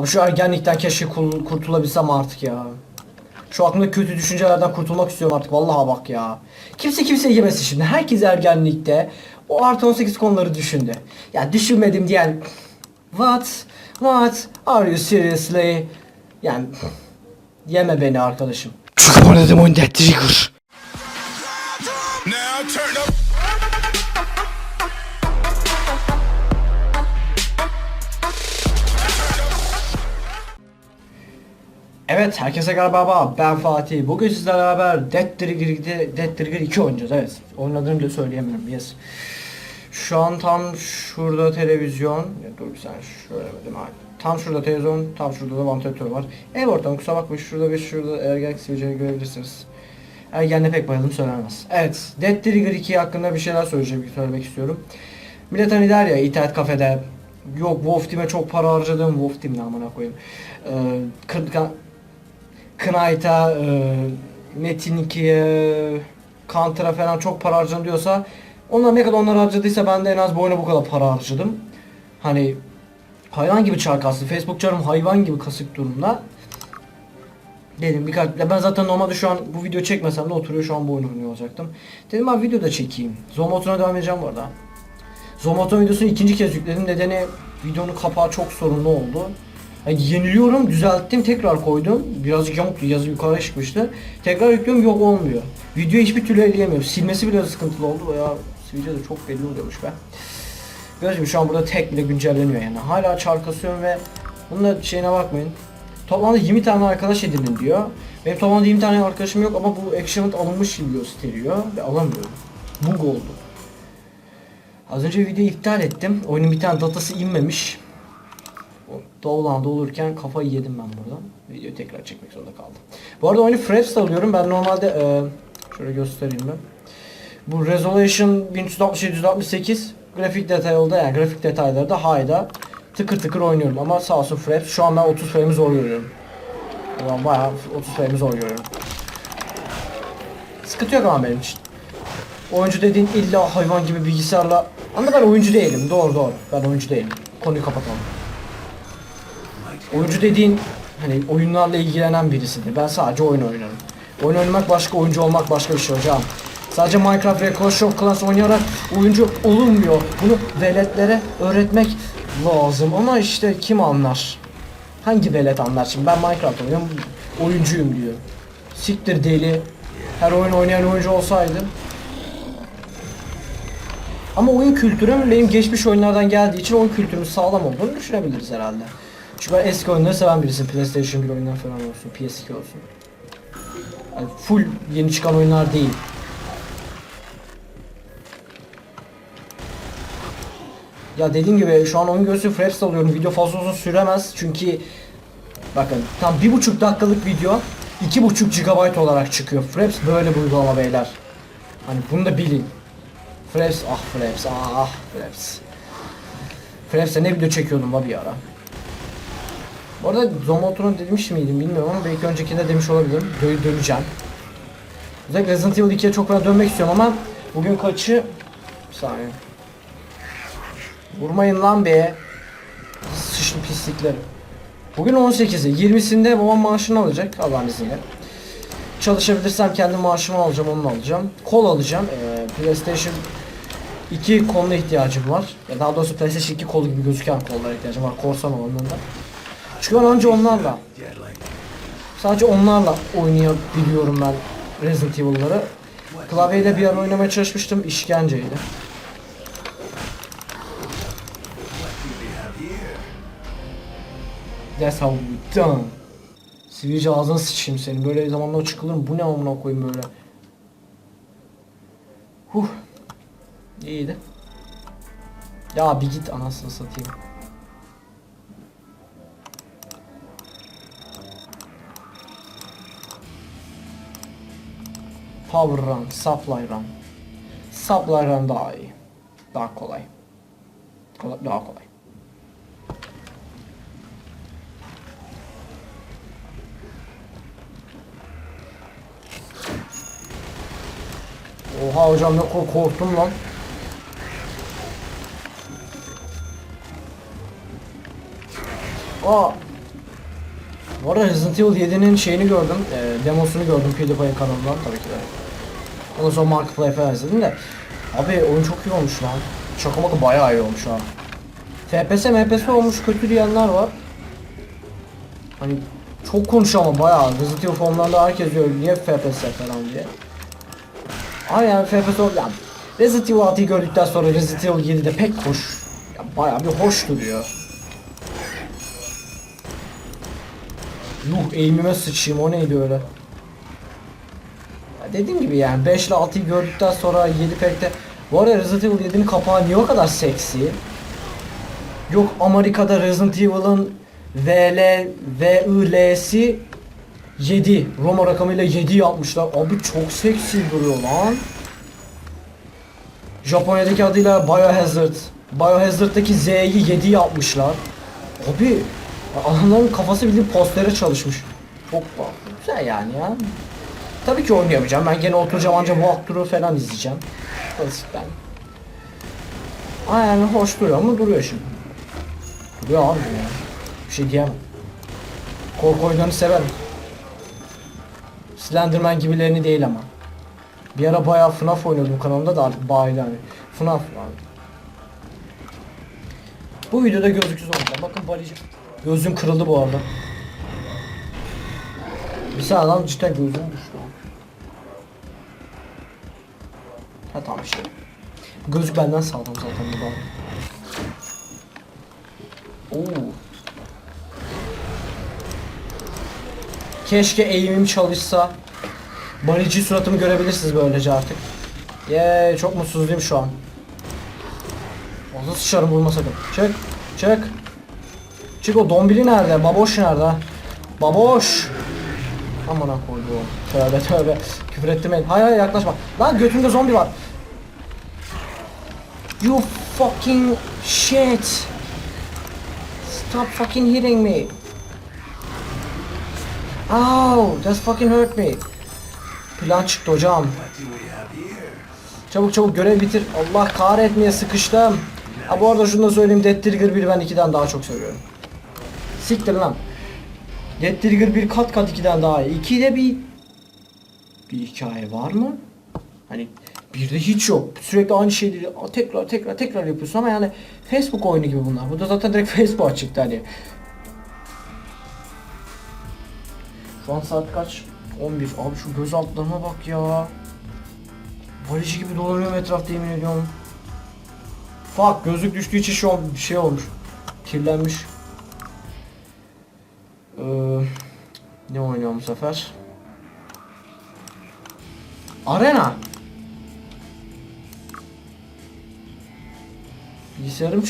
Abi şu ergenlikten keşke kurtulabilsem artık ya. Şu aklımda kötü düşüncelerden kurtulmak istiyorum artık vallahi bak ya. Kimse kimseye yemesin şimdi. Herkes ergenlikte o artı 18 konuları düşündü. Ya düşünmedim diyen What? What? Are you seriously? Yani yeme beni arkadaşım. Çünkü oyun Dead Trigger. Evet herkese merhaba ben Fatih. Bugün sizlerle beraber Dead Trigger, Dead Trigger 2 oynayacağız evet. Oynadığını bile söyleyemiyorum yes. Şu an tam şurada televizyon. Ya dur bir saniye şöyle dedim abi. Tam şurada televizyon, tam şurada da vantilatör var. Ev ortamı kusura bakmayın şurada bir şurada ergen sivilceni görebilirsiniz. Ergenle pek bayıldım söylemez. Evet Dead Trigger 2 hakkında bir şeyler söyleyeceğim, söylemek istiyorum. Millet hani der ya internet kafede Yok Wolf Team'e çok para harcadım. Wolf Team ne amına koyayım. Ee, Knight'a, e, Metin 2'ye, Counter'a falan çok para harcadım diyorsa onlar ne kadar onlar harcadıysa ben de en az bu bu kadar para harcadım. Hani hayvan gibi çark astı. Facebook çarım hayvan gibi kasık durumda. Dedim birkaç ben zaten normalde şu an bu video çekmesem de oturuyor şu an bu oyunu olacaktım. Dedim abi video da çekeyim. Zomoton'a devam edeceğim bu arada. Zomoton videosunu ikinci kez yükledim. Nedeni videonun kapağı çok sorunlu oldu. Yani yeniliyorum, düzelttim, tekrar koydum. Birazcık yamuktu, yazı yukarı çıkmıştı. Tekrar yüklüyorum, yok olmuyor. Video hiçbir türlü elleyemiyorum. Silmesi bile sıkıntılı oldu. Veya video da çok belli oluyormuş be. Gibi şu an burada tek bile güncelleniyor yani. Hala çarkasıyorum ve bunun da şeyine bakmayın. Toplamda 20 tane arkadaş edinin diyor. Benim toplamda 20 tane arkadaşım yok ama bu achievement alınmış gibi gösteriyor ve alamıyorum. Bug oldu. Az önce videoyu iptal ettim. Oyunun bir tane datası inmemiş. Download olurken kafayı yedim ben buradan. Videoyu tekrar çekmek zorunda kaldım. Bu arada oyunu Fraps'te alıyorum. Ben normalde e, şöyle göstereyim ben. Bu Resolution 1360-768 grafik detayında yani grafik detayları da high'da tıkır tıkır oynuyorum ama sağ olsun Fraps şu an ben 30 frame'i zor görüyorum. Ulan bayağı 30 frame'i zor görüyorum. Sıkıntı yok ama benim için. Oyuncu dediğin illa hayvan gibi bilgisayarla... Ama ben oyuncu değilim. Doğru doğru. Ben oyuncu değilim. Konuyu kapatalım. Oyuncu dediğin hani oyunlarla ilgilenen birisidir. Ben sadece oyun oynarım. Oyun oynamak başka, oyuncu olmak başka bir şey hocam. Sadece Minecraft ve Clash of Clans oynayarak oyuncu olunmuyor. Bunu veletlere öğretmek lazım. Ama işte kim anlar? Hangi velet anlar şimdi? Ben Minecraft oynuyorum, oyuncuyum diyor. Siktir deli. Her oyun oynayan oyuncu olsaydı ama oyun kültürüm benim geçmiş oyunlardan geldiği için oyun kültürümüz sağlam olduğunu düşünebiliriz herhalde. Çünkü ben eski oyunları seven birisiyim. PlayStation 1 oyunlar falan olsun, PS2 olsun. Yani full yeni çıkan oyunlar değil. Ya dediğim gibi şu an oyun göğsü Fraps alıyorum. Video fazla uzun süremez çünkü bakın tam bir buçuk dakikalık video iki buçuk GB olarak çıkıyor. Fraps böyle bir uygulama beyler. Hani bunu da bilin. Fraps ah Fraps ah ah Fraps. Fraps'e ne video çekiyordum la bir ara. Bu arada Zomoton'u demiş miydim bilmiyorum ama belki öncekinde demiş olabilirim. Dö döneceğim. Özellikle Resident Evil 2'ye çok fena dönmek istiyorum ama bugün kaçı? Bir saniye. Vurmayın lan be. Sıçlı pislikleri. Bugün 18'i. 20'sinde babam maaşını alacak Allah'ın izniyle. Çalışabilirsem kendi maaşımı alacağım, onu alacağım. Kol alacağım. Ee, PlayStation 2 koluna ihtiyacım var. Ya daha doğrusu PlayStation 2 kolu gibi gözüken kollara ihtiyacım var. Korsan olanında. Çünkü ben önce onlarla sadece onlarla oynayabiliyorum ben Resident Evil'ları. Klavyeyle bir ara oynamaya çalışmıştım. işkenceydi. That's how we done. Sivilce ağzına sıçayım senin. Böyle zamanlar çıkılır mı? Bu ne amına koyayım böyle? Huh. İyiydi. Ya bir git anasını satayım. Power run, supply run. Supply run daha iyi. Daha kolay. kolay daha kolay. Oha hocam ne kork- korktum lan. Aa Bu arada Resident Evil 7'nin şeyini gördüm, e, demosunu gördüm PewDiePie kanalından tabii ki de. Ondan sonra Markiplier falan izledim de. Abi oyun çok iyi olmuş lan. Şaka maka bayağı iyi olmuş ha. FPS MPS olmuş kötü diyenler var. Hani çok konuşuyor ama bayağı Resident Evil formlarında herkes diyor niye FPS falan diye. Ama yani FPS ol yani Resident Evil 6'yı gördükten sonra Resident Evil 7'de pek hoş. Ya bayağı bir hoş duruyor. Yuh eğimime sıçayım o neydi öyle. Dediğim gibi yani 5 ile 6'yı gördükten sonra 7 pek de Bu arada Resident Evil 7'nin kapağı niye o kadar seksi? Yok Amerika'da Resident Evil'ın VL, VIL'si 7. Roma rakamıyla 7 yapmışlar. Abi çok seksi duruyor lan. Japonya'daki adıyla Biohazard. Biohazard'daki Z'yi 7 yapmışlar. Abi adamların kafası bildiğin postere çalışmış. Çok güzel yani ya. Tabii ki oynayamayacağım. Ben gene oturacağım ancak walkthrough falan izleyeceğim. Klasikten. Aa yani hoş duruyor mu? Duruyor şimdi. Duruyor abi ya. Bir şey diyemem. Korku oyunlarını severim. Slenderman gibilerini değil ama. Bir ara bayağı FNAF oynuyordum kanalımda da artık bayağı yani. FNAF abi. Bu videoda gözlüksüz olacağım. Bakın balici. Gözüm kırıldı bu arada. Bir saniye lan cidden gözüm düştü. Ha tamam işte. Gözlük benden saldım zaten bu. Oo. Keşke eğimim çalışsa. Balici suratımı görebilirsiniz böylece artık. Yeee çok mutsuzluyum şu an. Nasıl sıçarım vurma sakın. Çık. Çık. Çık o dombili nerede? Baboş nerede? Baboş. Amına koyduğum. Tövbe tövbe. Küfür ettim el. Hayır hayır yaklaşma. Lan götümde zombi var. You fucking shit. Stop fucking hitting me. Ow, that's fucking hurt me. Plan çıktı hocam. Çabuk çabuk görev bitir. Allah kahretmeye sıkıştım. Ha bu arada şunu da söyleyeyim Dead Trigger 1 ben 2'den daha çok seviyorum. Siktir lan. Dead Trigger 1 kat kat 2'den daha iyi. 2'de bir bir hikaye var mı? Hani bir de hiç yok. Sürekli aynı şeyleri tekrar tekrar tekrar yapıyorsun ama yani Facebook oyunu gibi bunlar. Bu da zaten direkt Facebook çıktı hani. Şu an saat kaç? 11. Abi şu göz altlarına bak ya. Valici gibi dolanıyorum etrafta yemin ediyorum. Fuck gözlük düştüğü için şu an bir şey olmuş. Kirlenmiş. Ee, ne oynuyorum bu sefer? Arena. Kill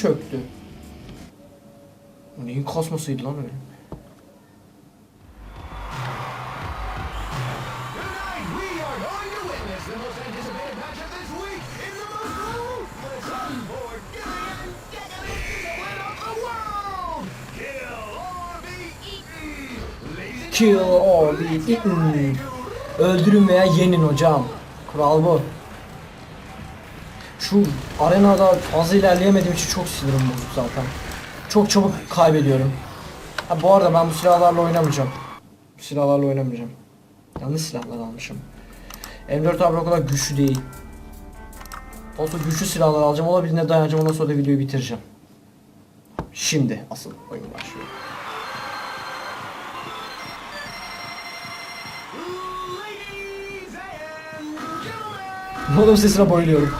or be eaten! Ladies and Kill or be eaten. Öldürün veya yenin hocam. Kural bu. Şu arenada fazla ilerleyemediğim için çok sinirim bozuk zaten. Çok çabuk kaybediyorum. Ha bu arada ben bu silahlarla oynamayacağım. Bu silahlarla oynamayacağım. Yanlış silahlar almışım. M4 abi o kadar güçlü değil. Olsa güçlü silahlar alacağım. Olabildiğine dayanacağım. Ondan sonra da videoyu bitireceğim. Şimdi asıl oyun başlıyor. adamın sesine bayılıyorum.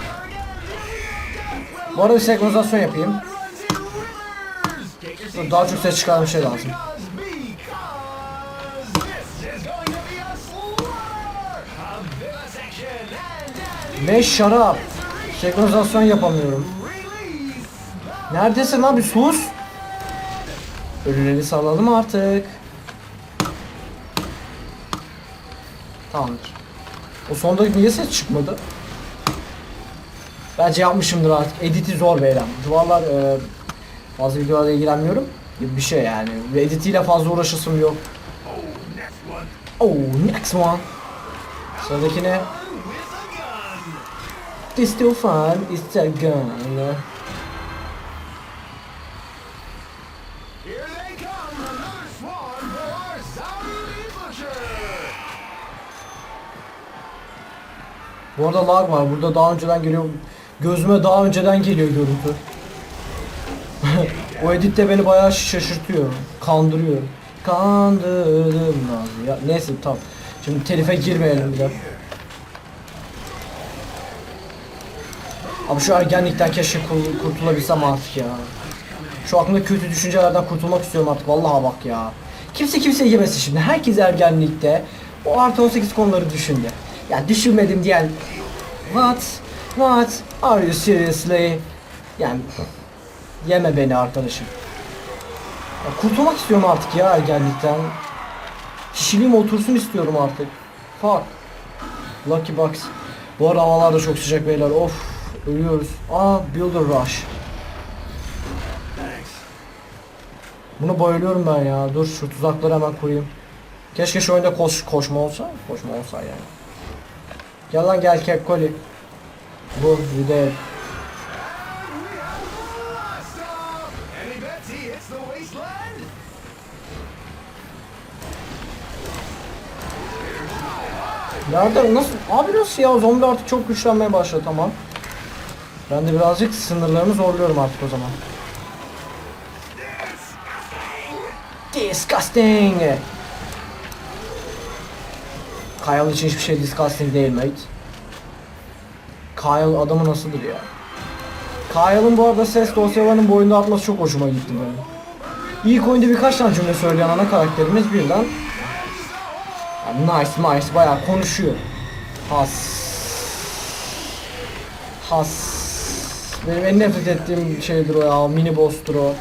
Bu arada bir senkronizasyon yapayım. Daha çok ses çıkaran bir şey lazım. Ne şarap. Senkronizasyon yapamıyorum. Neredesin lan bir sus. Ölüleri salalım artık. Tamamdır. O sondaki niye ses çıkmadı? Bence şey yapmışımdır artık. Editi zor beyler. Duvarlar e, fazla videolarla ilgilenmiyorum. Bir şey yani. Editiyle fazla uğraşasım yok. Oh, next one. Sıradaki ne? This still fun, it's a gun. Bu arada lag var. Burada daha önceden geliyor. Gözüme daha önceden geliyor görüntü. o edit de beni bayağı şaşırtıyor. Kandırıyor. Kandırdım Nazlı ya. Neyse tamam. Şimdi telife girmeyelim bir de. Abi şu ergenlikten keşke kur- kurtulabilsem artık ya. Şu aklımda kötü düşüncelerden kurtulmak istiyorum artık vallahi bak ya. Kimse kimseye yemesin şimdi. Herkes ergenlikte o artı 18 konuları düşündü. Ya düşünmedim diyen What? What? Are you seriously? Yani yeme beni arkadaşım. Ya kurtulmak istiyorum artık ya ergenlikten. Kişiliğim otursun istiyorum artık. Fuck. Lucky Box. Bu ara havalar da çok sıcak beyler. Of. Ölüyoruz. Aa Builder Rush. Bunu bayılıyorum ben ya. Dur şu tuzakları hemen koyayım. Keşke şu oyunda koş, koşma olsa. Koşma olsa yani. Gel lan gel. Bu bir de Stop! Any bets he hits the wasteland? Nerede nasıl? Abi nasıl ya? Zombi artık çok güçlenmeye başladı tamam. Ben de birazcık sınırlarımı zorluyorum artık o zaman. Disgusting. Kyle için hiçbir şey disgusting değil mate. Kyle adamı nasıldır ya? Kyle'ın bu arada ses dosyalarının boyunda atması çok hoşuma gitti benim. İlk oyunda birkaç tane cümle söyleyen ana karakterimiz birden ya nice nice bayağı konuşuyor. Has. Has. Benim en nefret ettiğim şeydir o ya mini boss'tur o.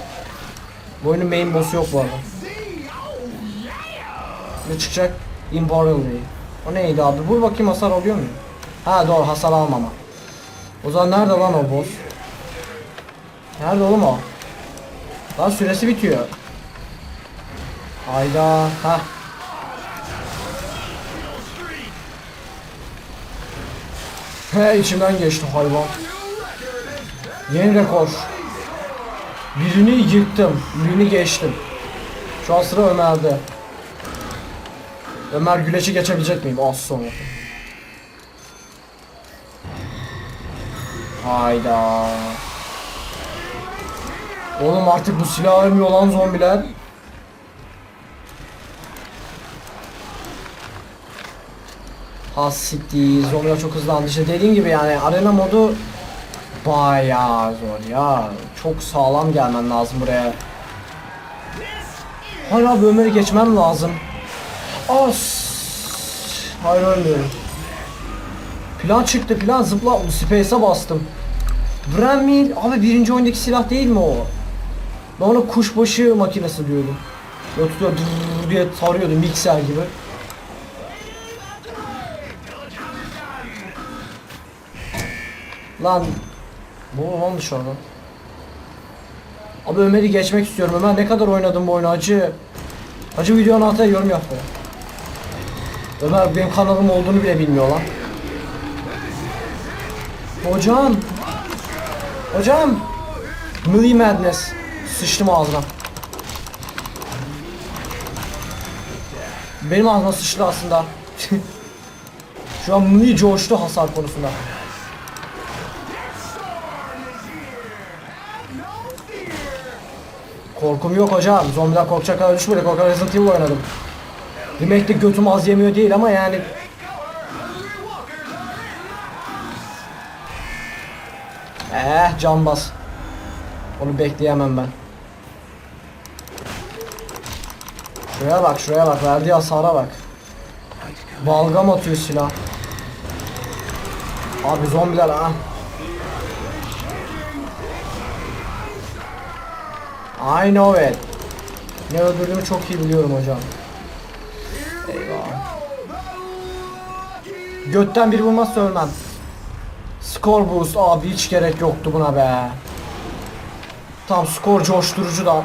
Bu oyunun main boss'u yok bu arada. Ne çıkacak? Invalidly. O neydi abi? Vur bakayım hasar alıyor muyum? Ha doğru hasar almama. O zaman nerede lan o boss? Nerede oğlum o? Lan süresi bitiyor. Hayda. Ha. He içimden geçti hayvan. Yeni rekor. Birini yıktım. Birini geçtim. Şu an sıra Ömer'de. Ömer Güleç'i geçebilecek miyim? Az sonra. Hayda. Oğlum artık bu silah ölmüyor lan zombiler. Has siktir. Zombiler çok hızlandı. İşte dediğim gibi yani arena modu bayağı zor ya. Çok sağlam gelmen lazım buraya. Hala bu Ömer'i geçmem lazım. As. Hayır ölmüyorum. Plan çıktı plan zıpla space'e bastım. Bramil abi birinci oyundaki silah değil mi o? Ben ona kuşbaşı makinesi diyordum. Böyle tutuyor dırrrr diye tarıyordu mikser gibi. Lan bu olmamış orada. Abi Ömer'i geçmek istiyorum. Ömer ne kadar oynadın bu oyunu acı. Acı videonun altına yorum yap be. Ömer benim kanalım olduğunu bile bilmiyor lan. Hocam. Hocam. Millie Madness. Sıçtım ağzına. Benim ağzıma sıçtı aslında. Şu an Millie coştu hasar konusunda. Korkum yok hocam. Zombiler korkacak kadar düşmedi. Korkan Resident Evil oynadım. Remake'de götüm az yemiyor değil ama yani Can bas. Onu bekleyemem ben. Şuraya bak şuraya bak verdiği hasara bak. Balgam atıyor silah. Abi zombiler ha. I know it. Ne öldürdüğümü çok iyi biliyorum hocam. Eyvah. Götten bir vurmazsa ölmem. Skor boost abi hiç gerek yoktu buna be. Tam skor coşturucu da.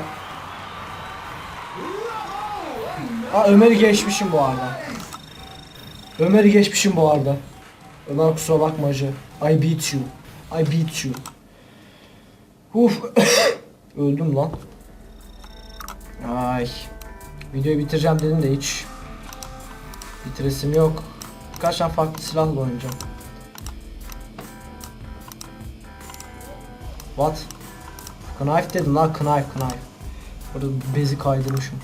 Aa Ömer'i geçmişim bu arada. Ömer'i geçmişim bu arada. Ömer kusura bakma hacı. I beat you. I beat you. Uf. Öldüm lan. Ay. Videoyu bitireceğim dedim de hiç. Bitiresim yok. Birkaç tane farklı silahla oynayacağım. What? Knife dedim lan knife knife. Burada bezi kaydırmışım.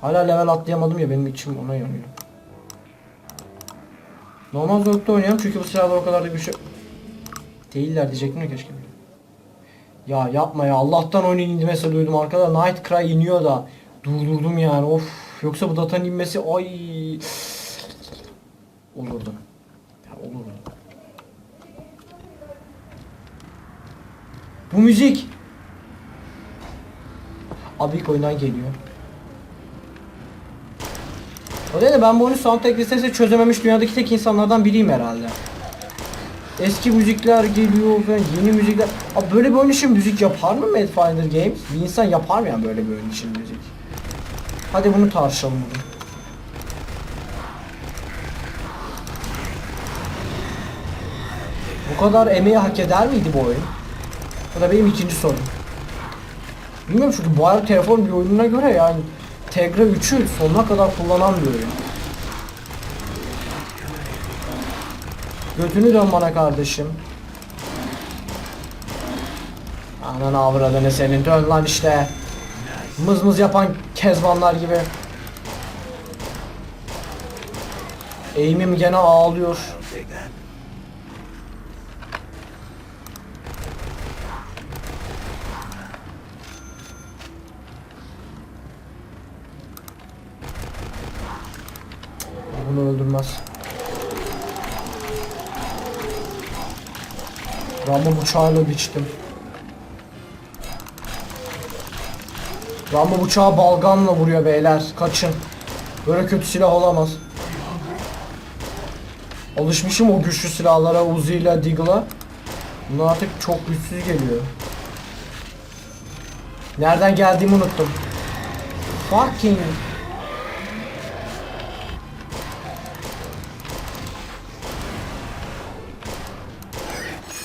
Hala level atlayamadım ya benim içim ona yanıyor. Normal zorlukta oynayalım çünkü bu silahlar o kadar da güçlü değiller diyecektim ya keşke. Ya yapma ya Allah'tan oyunu indirmesi duydum arkada Night Cry iniyor da durdurdum yani of yoksa bu datanın inmesi ay olurdu. Ya olurdu. Bu müzik Abi ilk geliyor. O değil de ben bu oyunu soundtrack listesi çözememiş dünyadaki tek insanlardan biriyim herhalde. Eski müzikler geliyor yeni müzikler. Abi böyle bir oyun için müzik yapar mı Madfinder Games? Bir insan yapar mı yani böyle bir oyun için müzik? Hadi bunu tartışalım bugün. Bu kadar emeği hak eder miydi bu oyun? Bu da benim ikinci sorum. Bilmiyorum çünkü bu arada telefon bir oyununa göre yani Tegra 3'ü sonuna kadar kullanan bir. Götünü dön bana kardeşim. Anan avradını senin dön lan işte. Mız mız yapan kezbanlar gibi. Eğimim gene ağlıyor. Öldürmez. Rambo bıçağıyla biçtim. Rambo bıçağı balgamla vuruyor beyler. Kaçın. Böyle kötü silah olamaz. Alışmışım o güçlü silahlara, Uzi ile Deagle'a. Bunlar artık çok güçsüz geliyor. Nereden geldiğimi unuttum. Fucking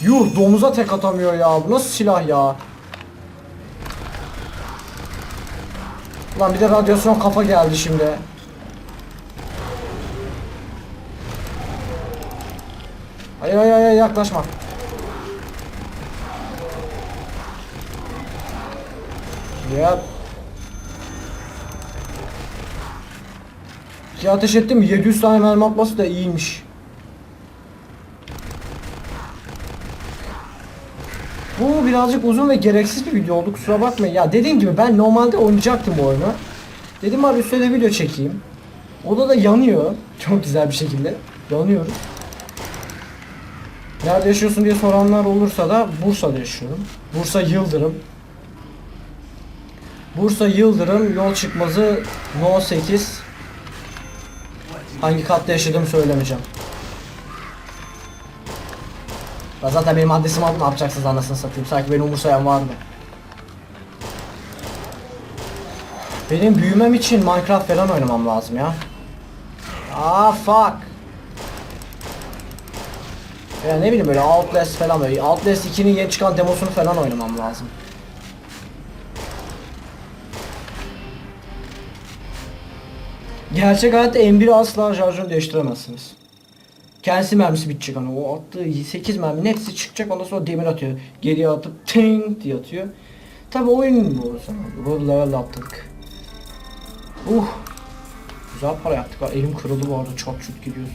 Yuh domuza tek atamıyor ya. Bu nasıl silah ya? Lan bir de radyasyon kafa geldi şimdi. Hayır hayır hayır yaklaşma. Yep. Ya ateş ettim 700 tane mermi atması da iyiymiş. Bu birazcık uzun ve gereksiz bir video oldu kusura bakmayın. Ya dediğim gibi ben normalde oynayacaktım bu oyunu. Dedim abi üstüne de video çekeyim. Oda da yanıyor. Çok güzel bir şekilde. Yanıyoruz. Nerede yaşıyorsun diye soranlar olursa da Bursa'da yaşıyorum. Bursa Yıldırım. Bursa Yıldırım yol çıkmazı No 8. Hangi katta yaşadığımı söylemeyeceğim. Ya zaten benim adresimi alıp ne yapacaksınız anasını satayım. Sanki beni umursayan var mı? Benim büyümem için Minecraft falan oynamam lazım ya. Ah fuck. Ya ne bileyim böyle Outlast falan böyle. Outlast 2'nin yeni çıkan demosunu falan oynamam lazım. Gerçek hayatta M1 asla şarjını değiştiremezsiniz. Kendisi mermisi bitecek hani o attığı 8 merminin hepsi çıkacak ondan sonra demir atıyor. Geriye atıp ting diye atıyor. Tabi oyun bu sana. Road level attık. Uh. Güzel para yaptık. Elim kırıldı bu arada çok çut gidiyoruz.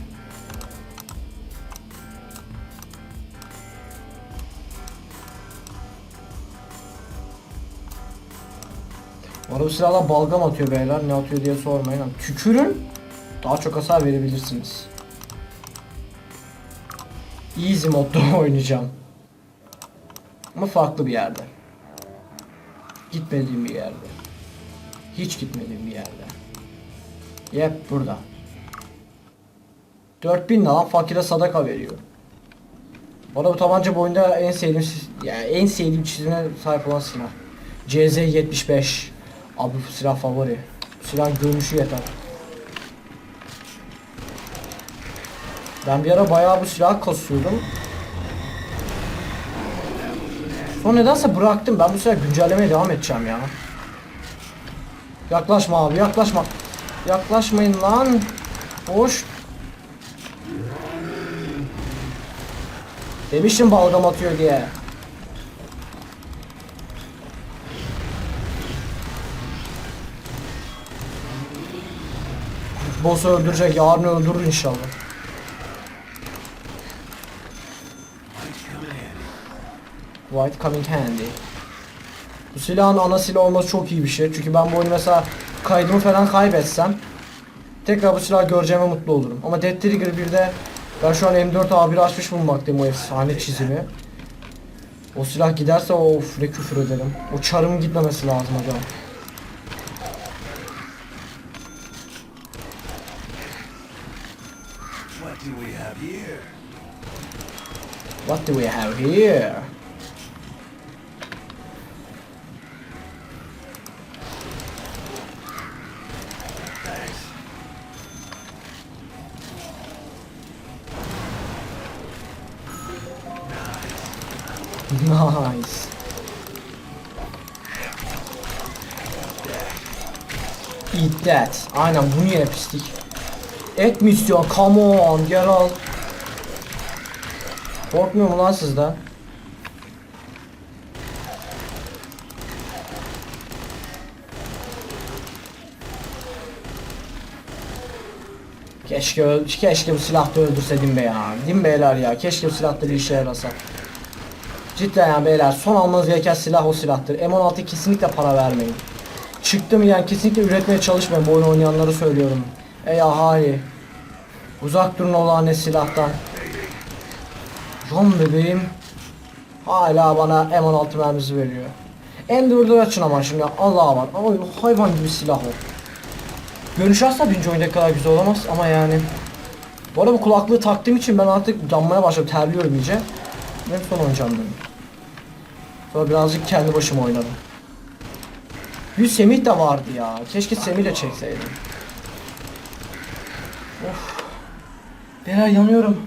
Arada bu silahlar balgam atıyor beyler. Ne atıyor diye sormayın. Tükürün. Daha çok hasar verebilirsiniz. Easy modda oynayacağım. Ama farklı bir yerde. Gitmediğim bir yerde. Hiç gitmediğim bir yerde. Yep burada. 4000 lan fakire sadaka veriyor. Bana bu tabanca boyunda en sevdiğim yani en sevdiğim çizime sahip olan silah. CZ75. Abi bu silah favori. Silah görünüşü yeter. Ben bir ara bayağı bu silah kasıyordum. Sonra nedense bıraktım. Ben bu sefer güncellemeye devam edeceğim ya. Yaklaşma abi yaklaşma. Yaklaşmayın lan. Hoş. Demiştim balgam atıyor diye. Boss'u öldürecek. Yarın öldürür inşallah. White coming handy. Bu silahın ana silah olması çok iyi bir şey. Çünkü ben bu oyunu mesela kaydımı falan kaybetsem tekrar bu silahı göreceğime mutlu olurum. Ama Dead Trigger 1'de ben şu an M4A1 açmış bulunmaktayım o efsane çizimi. O silah giderse of ne küfür ederim. O çarımın gitmemesi lazım hocam. What do we have here? What do we have here? That. Aynen bunu ye pislik. Et mi istiyorsun? Come on gel al. Korkmuyor mu lan sizden? Keşke keşke bu silahla öldürseydim be ya. Değil beyler ya? Keşke bu silahla bir işe yarasa. Cidden yani beyler son almanız gereken silah o silahtır. M16 kesinlikle para vermeyin. Çıktı mı yani kesinlikle üretmeye çalışmayın bu oyunu oynayanları söylüyorum. Ey ahali. Uzak durun o lanet silahtan. Can bebeğim. Hala bana M16 mermisi veriyor. M4'ü açın ama şimdi Allah'a var. Ama hayvan gibi silah o. Görünüş asla birinci oyunda kadar güzel olamaz ama yani. Bu arada bu kulaklığı taktığım için ben artık yanmaya başladım. Terliyorum iyice. Ben son oynayacağım dedim. Sonra birazcık kendi başıma oynadım. Bir Semih de vardı ya. Keşke Semih de çekseydim. Of. Beyler yanıyorum.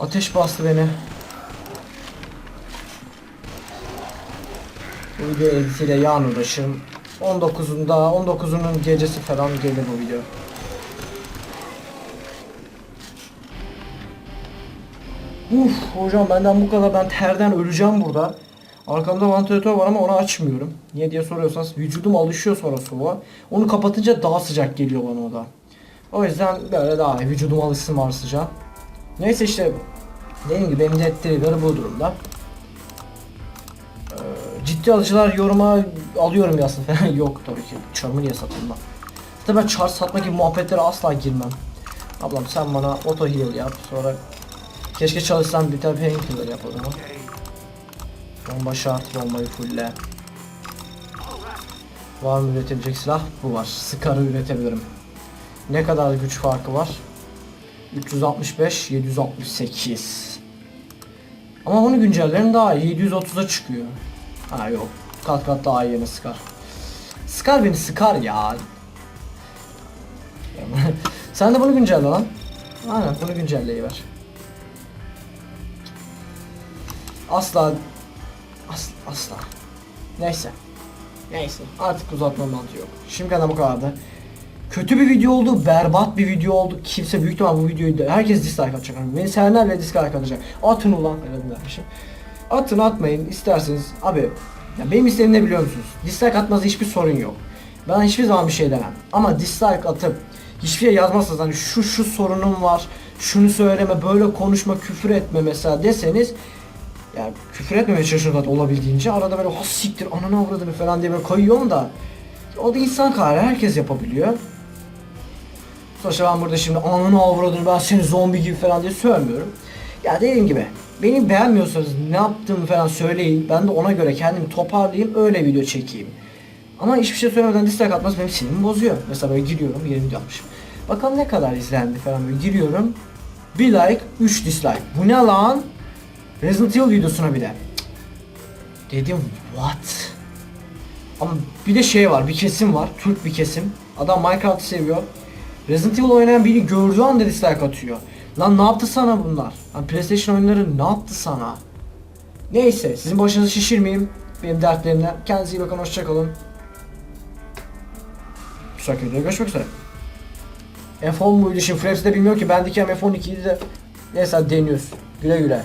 Ateş bastı beni. Bu video editiyle yarın uğraşırım. 19'unda 19'unun gecesi falan gelir bu video. Uf hocam benden bu kadar ben terden öleceğim burada. Arkamda vantilatör var ama onu açmıyorum. Niye diye soruyorsanız vücudum alışıyor sonra soğuğa. Onu kapatınca daha sıcak geliyor bana o da. O yüzden böyle daha iyi. Vücudum alışsın var sıcağı. Neyse işte dediğim gibi Dead Trigger'ı bu durumda. Ee, ciddi alıcılar yoruma alıyorum yazsın falan yok tabii ki. Çarmı niye satayım ben? Zaten ben çar satma gibi muhabbetlere asla girmem. Ablam sen bana auto heal yap sonra Keşke çalışsam bir tane painkiller yap o zaman. Bomba şart, bombayı fulle. Var mı üretebilecek silah? Bu var. Scar'ı üretebilirim. Ne kadar güç farkı var? 365, 768. Ama onu güncellerin daha iyi. 730'a çıkıyor. Ha yok. Kat kat daha iyi yine Scar. Scar beni sıkar ya. Sen de bunu güncelle lan. Aynen bunu güncelleyiver. Asla asla asla. Neyse. Neyse. Artık uzatma mantığı yok. Şimdi kadar bu kadardı. Kötü bir video oldu, berbat bir video oldu. Kimse büyük ihtimal bu videoyu da herkes dislike atacak. Yani beni sevenler bile dislike atacak. Atın ulan öyle dermişim. Atın atmayın isterseniz. Abi ya benim isteğim ne biliyor musunuz? Dislike atmanızda hiçbir sorun yok. Ben hiçbir zaman bir şey demem. Ama dislike atıp hiçbir şey yazmazsanız hani şu şu sorunum var, şunu söyleme, böyle konuşma, küfür etme mesela deseniz yani küfür etmemeye çalışıyorum zaten olabildiğince. Arada böyle has siktir ananı avradını falan diye böyle kayıyorum da o da insan kararı herkes yapabiliyor. Sonuçta ben burada şimdi ananı avradını ben seni zombi gibi falan diye söylemiyorum. Ya dediğim gibi beni beğenmiyorsanız ne yaptığımı falan söyleyin. Ben de ona göre kendimi toparlayayım öyle video çekeyim. Ama hiçbir şey söylemeden dislike atması benim sinirimi bozuyor. Mesela böyle giriyorum video yapmışım. Bakalım ne kadar izlendi falan böyle giriyorum. Bir like, 3 dislike. Bu ne lan? Resident Evil videosuna bile. Cık. Dedim what? Ama bir de şey var, bir kesim var, Türk bir kesim. Adam Minecraft'ı seviyor. Resident Evil oynayan biri gördüğü anda dislike atıyor. Lan ne yaptı sana bunlar? Lan PlayStation oyunları ne yaptı sana? Neyse, sizin başınızı şişirmeyeyim benim dertlerimden. Kendinize iyi bakın, hoşçakalın. Bir sonraki videoda görüşmek üzere. F10 muydu şimdi? Fraps'i de bilmiyor ki. Bendeki F12'yi de neyse deniyoruz. Güle güle.